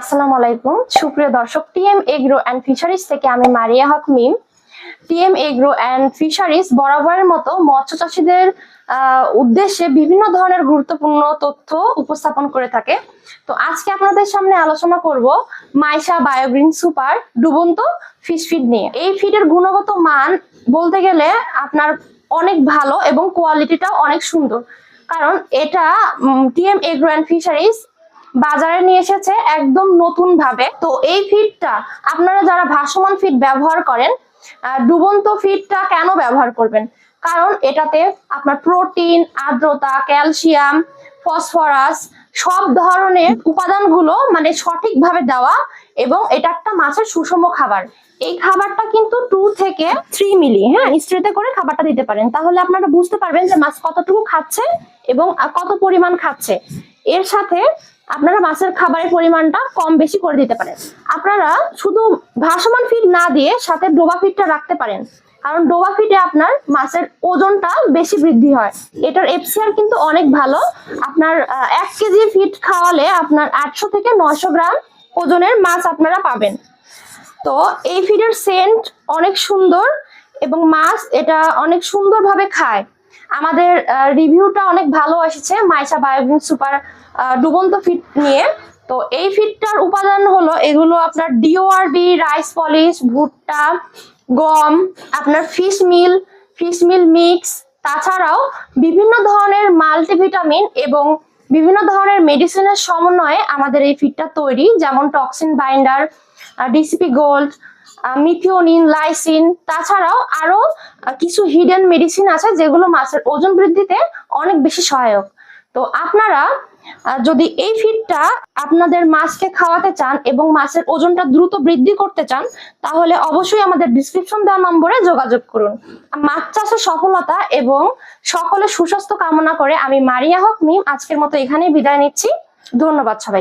আসসালামু আলাইকুম। সুপ্রিয় দর্শক টিএম এগ্রো অ্যান্ড ফিশারিজ থেকে আমি Maria Haque Mim. TM agro and fisheries বরাবরের মতো মৎস্য চাষীদের উদ্দেশ্যে বিভিন্ন ধরনের গুরুত্বপূর্ণ তথ্য উপস্থাপন করে থাকে। তো আজকে আপনাদের সামনে আলোচনা করব মাইশা বায়োগ্রিন সুপার ডুবন্ত ফিশ ফিড নিয়ে। এই ফিডের গুণগত মান বলতে গেলে আপনার অনেক ভালো এবং কোয়ালিটিটাও অনেক সুন্দর। কারণ এটা টিএম এগ্রো অ্যান্ড ফিশারিজ বাজারে নিয়ে এসেছে একদম নতুন ভাবে তো এই ফিডটা আপনারা যারা ভাসমান ফিড ব্যবহার করেন ডুবন্ত ফিডটা কেন ব্যবহার করবেন? কারণ এটাতে আপনার প্রোটিন, আর্দ্রতা, ক্যালসিয়াম, ফসফরাস সব ধরনের উপাদানগুলো মানে সঠিকভাবে দেওয়া এবং এটা একটা মাছের সুষম খাবার। এই খাবারটা কিন্তু টু থেকে থ্রি মিলি হ্যাঁ স্ট্রেতে করে খাবারটা দিতে পারেন। তাহলে আপনারা বুঝতে পারবেন যে মাছ কতটুকু খাচ্ছে এবং কত পরিমাণ খাচ্ছে। এর সাথে আপনারা মাছের খাবারের পরিমাণটা কম বেশি করে দিতে পারেন। আপনারা শুধু ভাসমান ফিড না দিয়ে সাথে ডোবা ফিডটা রাখতে পারেন। কারণ ডোবা ফিডে আপনার মাছের ওজনটা বেশি বৃদ্ধি হয়। এটার এফসিআর কিন্তু অনেক ভালো। আপনার এক কেজি ফিড খাওয়ালে আপনার আটশো থেকে নশো গ্রাম ওজনের মাছ আপনারা পাবেন। তো এই ফিডের সেন্ট অনেক সুন্দর এবং মাছ এটা অনেক সুন্দরভাবে খায়। আমাদের রিভিউটা অনেক ভালো এসেছে মাইসা বায়োগ্রিন সুপার ডুবন্ত ফিড নিয়ে। তো এই ফিডটার উপাদান হলো, এগুলো আপনার ডিওআরবি রাইস পলিশ ভুট্টা, গম, আপনার fish meal fish meal mix তাছাড়াও বিভিন্ন ধরনের মাল্টিভিটামিন এবং বিভিন্ন ধরনের মেডিসিনের সমন্বয়ে আমাদের এই ফিডটা তৈরি, যেমন toxin binder DCP gold methionine, lysine, তাছাড়াও আরও কিছু হিডেন মেডিসিন আছে যেগুলো মাছের ওজন বৃদ্ধিতে অনেক বেশি সহায়ক। তো আপনারা যদি এই ফিডটা আপনাদের মাছকে খাওয়াতে চান এবং মাছের ওজনটা দ্রুত বৃদ্ধি করতে চান, তাহলে অবশ্যই আমাদের ডিসক্রিপশন দেওয়া নম্বরে যোগাযোগ করুন। মাছ চাষের সফলতা এবং সকলের সুস্বাস্থ্য কামনা করে আমি মারিয়া হক মিম আজকের মতো এখানেই বিদায় নিচ্ছি। ধন্যবাদ সবাই